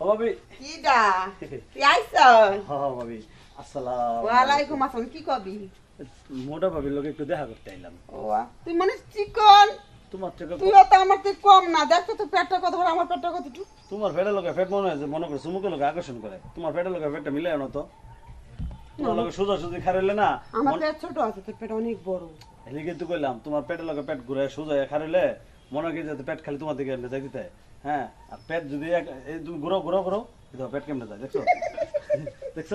ও ভাবি কিডা? তুই আইছ হ হ ভাবি। আসসালাম ওয়ালাইকুম আসসালাম। কি কবি? মোটা ভাবির লোক একটু দেখা করতে আইলাম। ও তুই মানে চিকন? তোমার থেকে তুই তো আমার থেকে কম না। দেখ তো পেটটা কত বড় আমার পেটটা কত তোমার পেটের লোকে পেট মনে হয় যে মনে করে চুমুকের লোকে আকর্ষণ করে। তোমার পেটের পেটটা মিলে না তো। তোমার লোকে সোজা সুজি খারাইলে না আমার পেট ছোট আছে তোর পেট অনেক বড়। এদিকে তো কইলাম তোমার পেটের লোকে পেট ঘুরে সোজা খারাইলে মনে হয় কি যে পেট খালি তোমার দিকে এমনি যাইতে হ্যাঁ আর পেট যদি এই তুমি ঘুরো ঘুরো ঘুরো কিন্তু পেট কেমনে যায় দেখছ? দেখছ?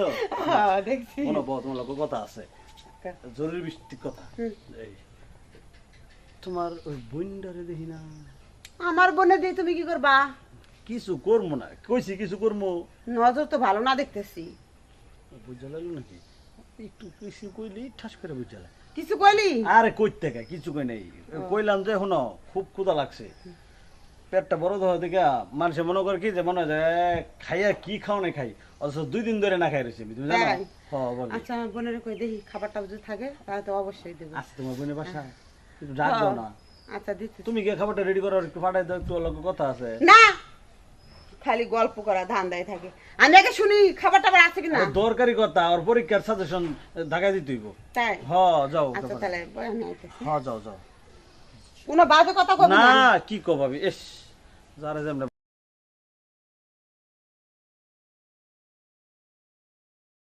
হ্যাঁ, দেখছি। মনে তোমার লোক কথা আছে। জরুরি ভিত্তিক কথা। এই। তোমার ওই বইন্ডারে দেখি না। আমার বোনে দিয়ে তুমি কি করবা? কিছু করব না। কইছি কিছু করব। নজর তো ভালো না দেখতেছি। বুঝা লাগল নাকি? একটু কিছু কইলি ঠাস করে কিছু কইলি? আরে কইতে কিছু কই নাই। কইলাম যে শুনো খুব ক্ষুধা লাগছে। পেটটা বড় ধরে দেখে মানুষে মনে করে কি যে মনে হয় খাইয়া কি খাও না খাই। অথচ দুই দিন ধরে না খাই রয়েছে তুমি জানো? আচ্ছা আমার বোনের কই দেখি খাবারটা যদি থাকে তাহলে তো অবশ্যই দেবো। আচ্ছা তোমার বোনের বাসা? ডাক দাও না। আচ্ছা দিচ্ছি। তুমি গিয়ে খাবারটা রেডি করো একটু পাঠাই দাও একটু লোক কথা আছে। না! খালি গল্প করা ধান দেয় থাকে। আমি আগে শুনি খাবার টাবার আছে কিনা? দরকারি কথা আর পরীক্ষার সাজেশন ঢাকায় দিতে হইব। তাই? হ যাও আচ্ছা তাহলে হ হ্যাঁ যাও যাও। কোনো বাজে কথা কবি না কি কবি এস যারা যেমন